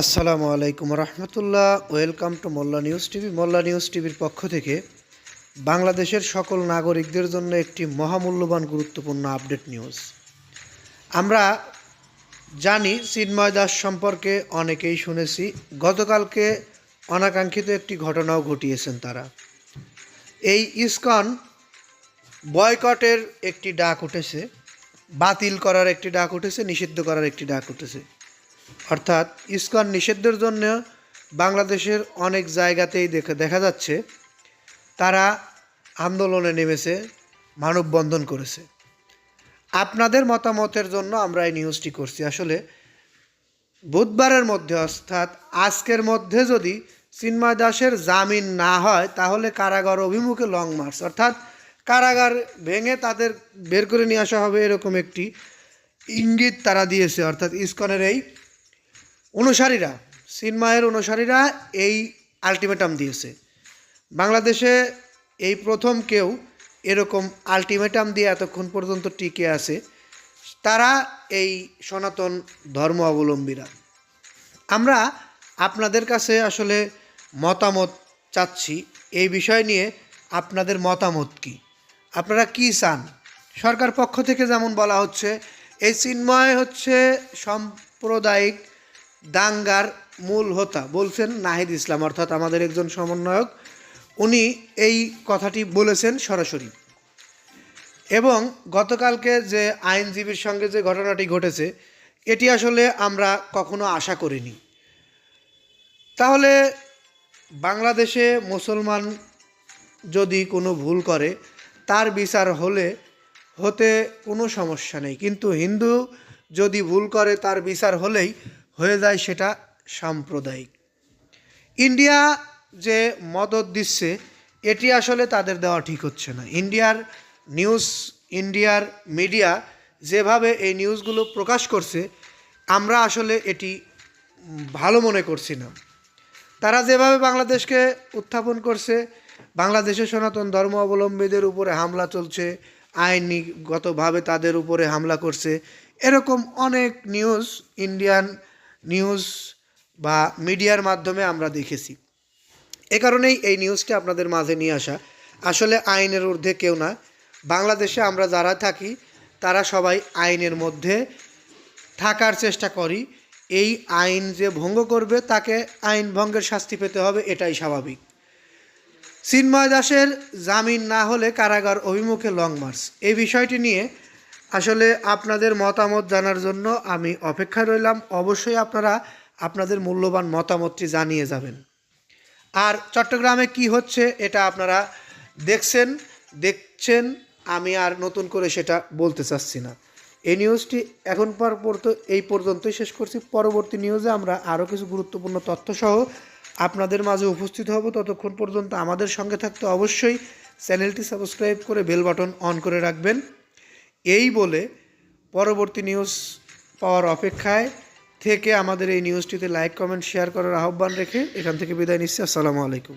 আসসালামু আলাইকুম রহমতুল্লাহ। Welcome to Molla news TV. Molla news টিভির পক্ষ থেকে বাংলাদেশের সকল নাগরিকদের জন্য একটি মহামূল্যবান গুরুত্বপূর্ণ আপডেট নিউজ। আমরা জানি, চিন্ময় দাস সম্পর্কে অনেকেই শুনেছি, গতকালকে অনাকাঙ্ক্ষিত একটি ঘটনাও ঘটিয়েছেন তারা। এই ইসকন বয়কটের একটি ডাক উঠেছে, বাতিল করার একটি ডাক উঠেছে, নিষিদ্ধ করার একটি ডাক উঠেছে। অর্থাৎ ইস্কন নিষিদ্ধের জন্য বাংলাদেশের অনেক জায়গাতেই দেখা দেখা যাচ্ছে, তারা আন্দোলনে নেমেছে, মানববন্ধন করেছে। আপনাদের মতামতের জন্য আমরা এই নিউজটি করছি। আসলে বুধবারের মধ্যে, অর্থাৎ আজকের মধ্যে যদি চিন্ময় দাসের জামিন না হয়, তাহলে কারাগার অভিমুখে লং মার্চ অর্থাৎ কারাগার ভেঙে তাদের বের করে নিয়ে আসা হবে এরকম একটি ইঙ্গিত তারা দিয়েছে। অর্থাৎ ইস্কনের এই অনুসারীরা সিনমায়ের অনুসারীরা এই আলটিমেটাম দিয়েছে। বাংলাদেশে এই প্রথম কেউ এরকম আলটিমেটাম দিয়ে এতক্ষণ পর্যন্ত টিকে আছে, তারা এই সনাতন ধর্ম অবলম্বীরা। আমরা আপনাদের কাছে আসলে মতামত চাচ্ছি, এই বিষয় নিয়ে আপনাদের মতামত কি? আপনারা কি চান? সরকার পক্ষ থেকে যেমন বলা হচ্ছে, এই চিন্ময় হচ্ছে সাম্প্রদায়িক দাঙ্গার মূল হোতা বলছেন নাহিদ ইসলাম, অর্থাৎ আমাদের একজন সমন্বয়ক। উনি এই কথাটি বলেছেন সরাসরি। এবং গতকালকে যে আইনজীবীর সঙ্গে যে ঘটনাটি ঘটেছে, এটি আসলে আমরা কখনো আশা করিনি। তাহলে বাংলাদেশে মুসলমান যদি কোনো ভুল করে, তার বিচার হলে হতে কোনো সমস্যা নেই। কিন্তু হিন্দু যদি ভুল করে, তার বিচার হলেই হয়ে যায় সেটা সাম্প্রদায়িক। ইন্ডিয়া যে মদত দিচ্ছে, এটি আসলে তাদের দেওয়া ঠিক হচ্ছে না। ইন্ডিয়ার নিউজ, ইন্ডিয়ার মিডিয়া যেভাবে এই নিউজগুলো প্রকাশ করছে, আমরা আসলে এটি ভালো মনে করছি না। তারা যেভাবে বাংলাদেশকে উত্থাপন করছে, বাংলাদেশে সনাতন ধর্ম অবলম্বীদের উপরে হামলা চলছে, আইনিগতভাবে তাদের উপরে হামলা করছে, এরকম অনেক নিউজ ইন্ডিয়ান নিউজ বা মিডিয়ার মাধ্যমে আমরা দেখেছি। এ কারণেই এই নিউজটি আপনাদের মাঝে নিয়ে আসা। আসলে আইনের ঊর্ধ্বে কেউ না। বাংলাদেশে আমরা যারা থাকি, তারা সবাই আইনের মধ্যে থাকার চেষ্টা করি। এই আইন যে ভঙ্গ করবে, তাকে আইন ভঙ্গের শাস্তি পেতে হবে, এটাই স্বাভাবিক। চিন্ময় দাসের জামিন না হলে কারাগার অভিমুখে লং মার্চ। এই বিষয়টি নিয়ে আসলে আপনাদের মতামত জানার জন্য আমি অপেক্ষায় রইলাম। অবশ্যই আপনারা আপনাদের মূল্যবান মতামতটি জানিয়ে যাবেন। আর চট্টগ্রামে কি হচ্ছে এটা আপনারা দেখছেন দেখছেন, আমি আর নতুন করে সেটা বলতে চাচ্ছি না। এই নিউজটি এখন পর পর্যন্ত এই পর্যন্তই শেষ করছি। পরবর্তী নিউজে আমরা আরও কিছু গুরুত্বপূর্ণ তথ্যসহ আপনাদের মাঝে উপস্থিত হব। ততক্ষণ পর্যন্ত আমাদের সঙ্গে থাকতে অবশ্যই চ্যানেলটি সাবস্ক্রাইব করে বেল বাটন অন করে রাখবেন। এই বলে পরবর্তী নিউজ পাওয়ার অপেক্ষায় থেকে আমাদের এই নিউজটিতে লাইক কমেন্ট শেয়ার করার আহ্বান রেখে এখান থেকে বিদায় নিচ্ছি। আসসালামু আলাইকুম।